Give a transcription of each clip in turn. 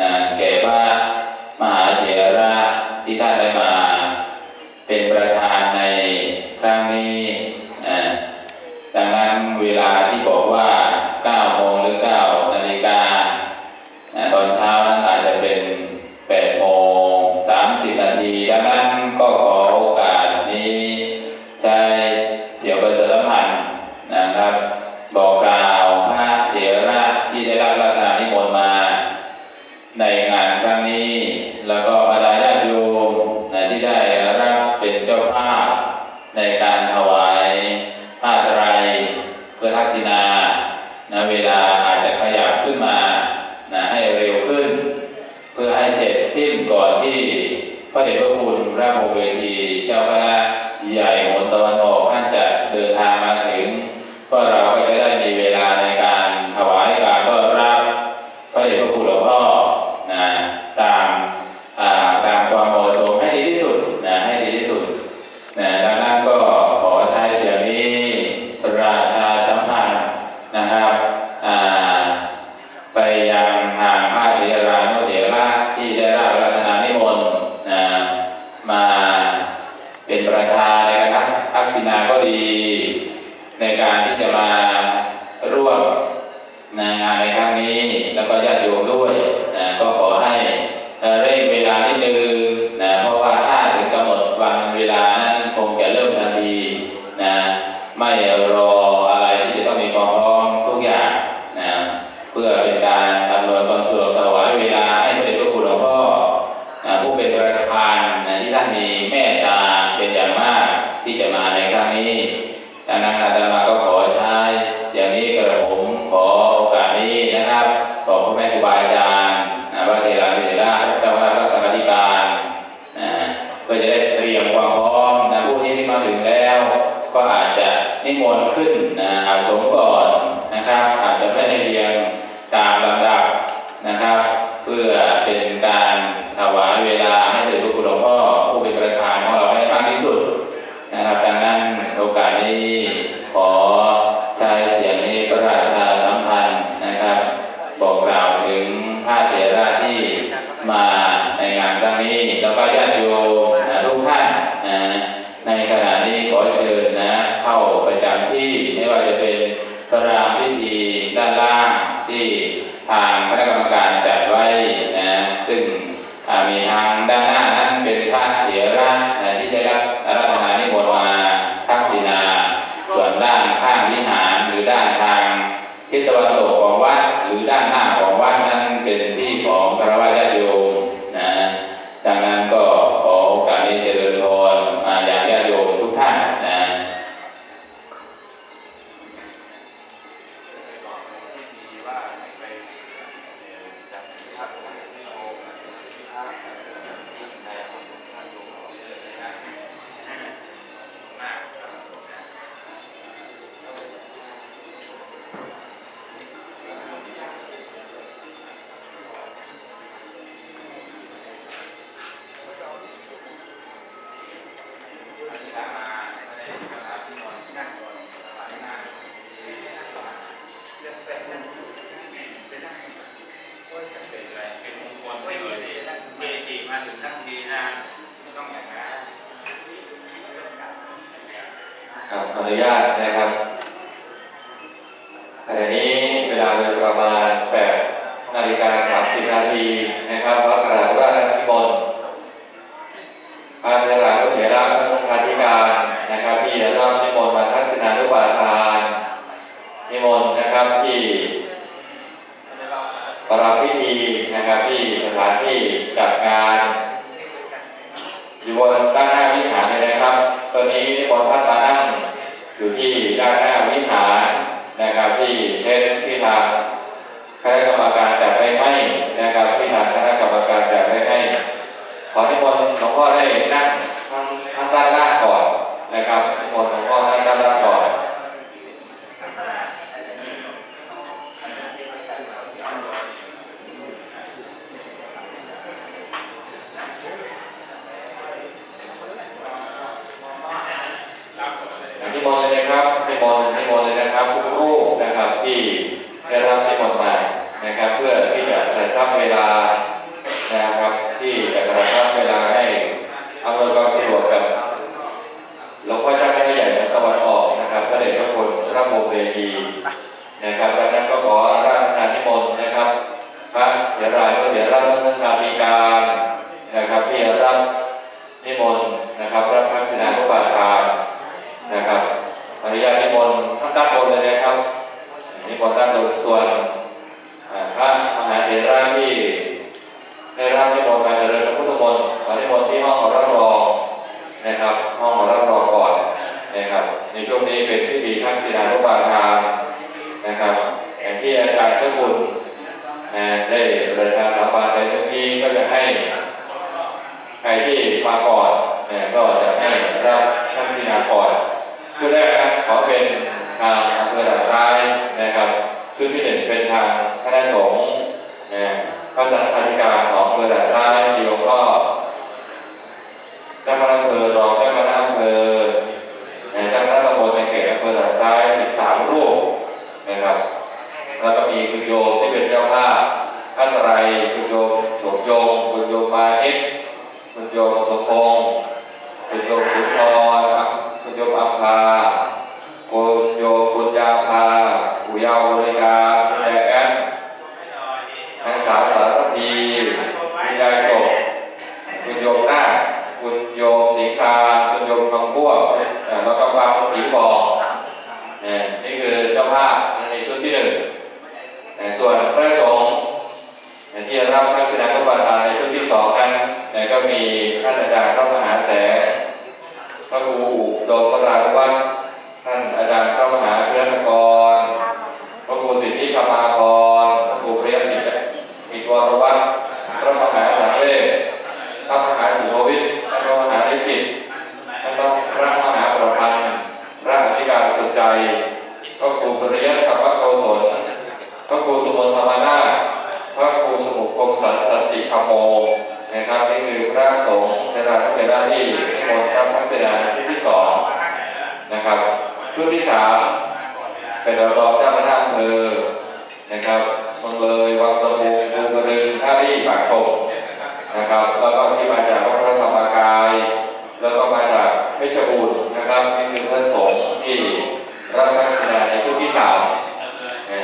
นะแก่พระมหาเถระที่ท่านได้มา เป็นประธานในครั้งนี้นะดังนั้นเวลาที่บอกว่า9โมงหรือ9นาฬิกานะตอนเช้านั้นอาจจะเป็น8โมง30 นาทีดังนั้นก็ขอโอกาสนี้ ใช้เสียงประชาสัมพันธ์ ก็ญาติโยมด้วย นะครับ อาจจะไม่ได้เรียงตามลำดับนะครับ เพื่อเป็นการถวายเวลาให้ถึงพระคุณหลวงพ่อผู้เป็นประธานของเราให้มากที่สุดนะครับ ดังนั้นโอกาสนี้ขอใช้เสียงนี้ประราชาสัมพันธ์นะครับ บอกกล่าวถึงพระเถระที่มาในงานครั้งนี้แล้วก็ญา ด้านทางทิศตะวันตกของวัดหรือด้านหน้าของวัดนั้นเป็นที่ของคารวะญาติโยมนะดังนั้นก็ขอโอกาสนี้เจริญพรมาอย่างญาติโยมทุกท่านนะเป็น กา30นาทีนะครับวัดกระดาษราชนิมนต์พระเถระผู้เถระพระสังฆาธิการนะครับที่ได้รับนิมนต์มาทักษิณานุบาทานนิมนต์นะครับที่ประรำพิธีนะครับที่สถานที่จัดงานอยู่บนด้านหน้าวิหารเลยนะครับ ตอนนี้นิมนต์ท่านมานั่งอยู่ที่ด้านหน้าวิหารนะครับที่เทศที่ทางคณะกรรม ขอนิมนต์หลวงพ่อได้นั่งทางทางด้านล่างก่อนนะครับนิมนต์หลวงพ่อนั่งด้านล่าง หลวก็จอเจ้าคณะใหญ่ตะวันออกนะครับพระเดชพระคุณพระโมเวดีนะครับดังนั้นก็ขอรับนานิมนต์นะครับ พระเถรายพระเถระพระสังฆาธิการนะครับที่รับนิมนต์นะครับรับพัฒนาพระบาทานนะครับอนุญาตนิมนต์ท่านตั้งบนเลยนะครับนิมนต์ท่านลงส่วน ได้เดินทางสาบานในเมื่อกี้ก็จะให้ใครที่มาก่อนนะก็จะให้รับทักษิณาก่อนชุดแรกนะขอเป็นทางอำเภอด่านซ้ายนะครับชุดที่หนึ่งเป็นทางคณะสงฆ์นะพระสังฆาธิการของอำเภอด่านซ้ายเดียวก็เจ้าคณะอำเภอรองเจ้าคณะอำเภอนะเจ้าคณะตำบลในเขตอำเภอด่านซ้าย 13 รูปนะครับแล้วก็มีคุณโยมที่เป็น เจ้าภาพท่านไรคุณโยมโฉมโยมคุณโยมมานิดคุณโยมสมพงษ์คุณโยมสุนทรคุณโยมอัมพาคุณโยมคุณยาภาอุยาวบริการคุณยายแอนนางสาวสารสีคุณยายกบคุณโยมนาคคุณโยมสีคาคุณโยมคำพวกเอ่อแล้วก็ความสีบอกเนี่ยนี่คือเจ้าภาพในชุดที่หนึ่ง แต่ส่วนพระสงฆ์ที่จะรับทักษิณานุปทานในชุดที่สองนั้นเนี่ยก็มีท่านอาจารย์พระมหาแสงพระครูอุดมวรานุวัฒน์ท่านอาจารย์พระมหาเพื่อนกรพระครูสิทธิกรรมาภรพระครูเพียรติกิจวรวัฒน์พระมหาสังเวชพระมหาสุภวิทย์พระมหาลิขิตท่านพระมหาประพันธ์พระอธิการสุดใจพระครูปริยัติธรรมโกศล พระครูสุมนธรรมนาถพระครูสมุขคงสันสันติธรร มโมนะครับนี่คือพระสงฆ์ในรายที่เป็นหน้าที่ที่มนต์รับพระเจนาชุดที่สองนะครับชุดที่สามเป็นรองเจ้าคณะอำเภอนะครับมังเลยวังตะพุงภูกระดึงท่ารี่ปากชมนะครับแล้วก็ที่มาจากวัดพระธรรมกาย แล้วก็มาจากเพชรบูรณ์นะครับนี่คือพระสงฆ์ที่รับพระเจนาในชุดที่สามนะ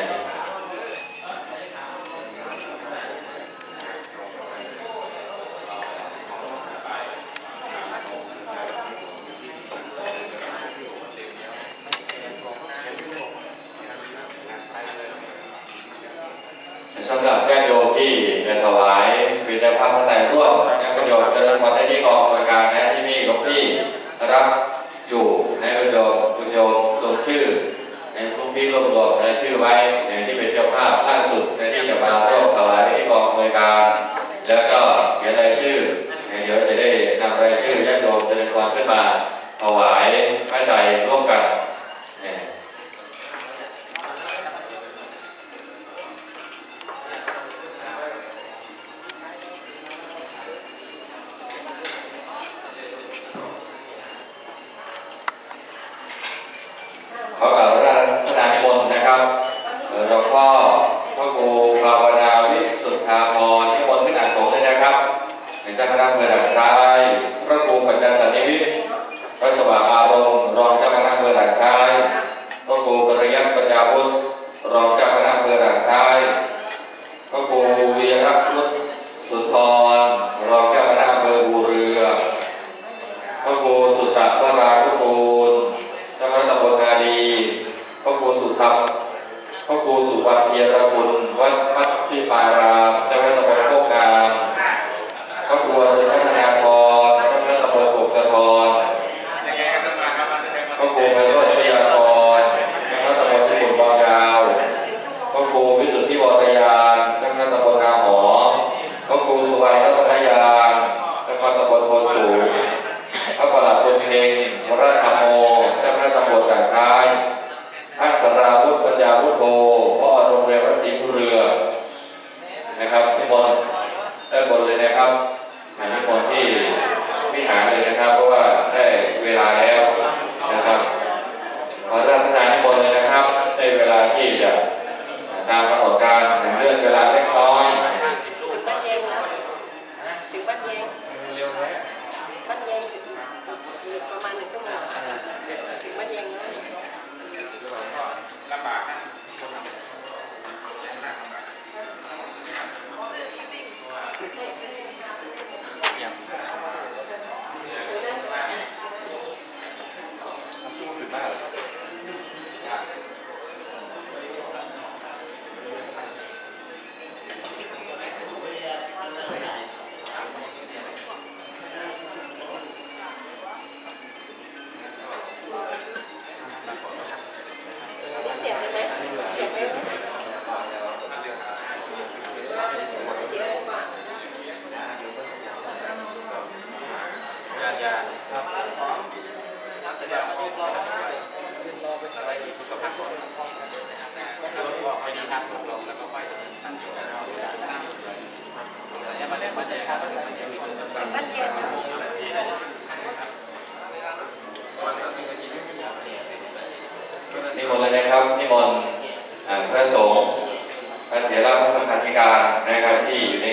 สำหรับญ ที่จะถวายเป็นเจ้าภาพพระไตรร่วมญาติโยมเจริญพรได้ที่กองบริการนะที่มีหลวงพี่รับอยู่ในคุณโยมคุณโยมลงชื่อ ในทุกที่รวบรวมรายชื่อไว้ในที่เป็นเจ้าภาพล่าสุดในที่จะมาร่วมถวายที่กองบริการ แล้วก็เขียนรายชื่อเดี๋ยวจะได้นำรายชื่อญาติโยมเจริญพรขึ้นมาถวายพระไตรร่วมกันเนี่ย ขอกล่าวพระพระนานิมนต์นะครับเอ่อหลวงพ่อพระครูภาวนาวิสุทธาพรนิมนต์ขึ้นอาสงฆ์เลยนะครับเป็นเจ้า คณะเมือด่านซ้าย พระครูปัญญาตนิวิทย์พระสว่างอารมณ์รองเจ้าคณะเมือด่านซ้ายพระครูปริยัติปัญญาวุฒิรองเจ้าคณะเมือด่านซ้ายพระครูวิรพุทธสุนทรรองเจ้าคณะอำเภอภูเรือ พระครูสุตตะวรา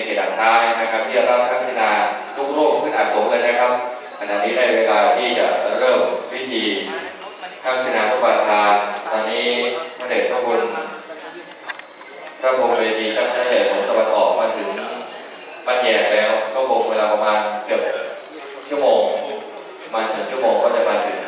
เขตด่านซ้ายนะครับ ที่จะรับทักษิณาทุกรูปขึ้นอาสงเลยนะครับขณะนี้ได้เวลาที่จะเริ่มพิธีทักษิณาทุกประทานตอนนี้พระเดชพระคุณพระพรมเวทีท่านพระเดชของตะวันออกมาถึงบ้านแยกแล้วก็คงเวลาประมาณเกือบชั่วโมง มาถึงชั่วโมงก็จะมาถึง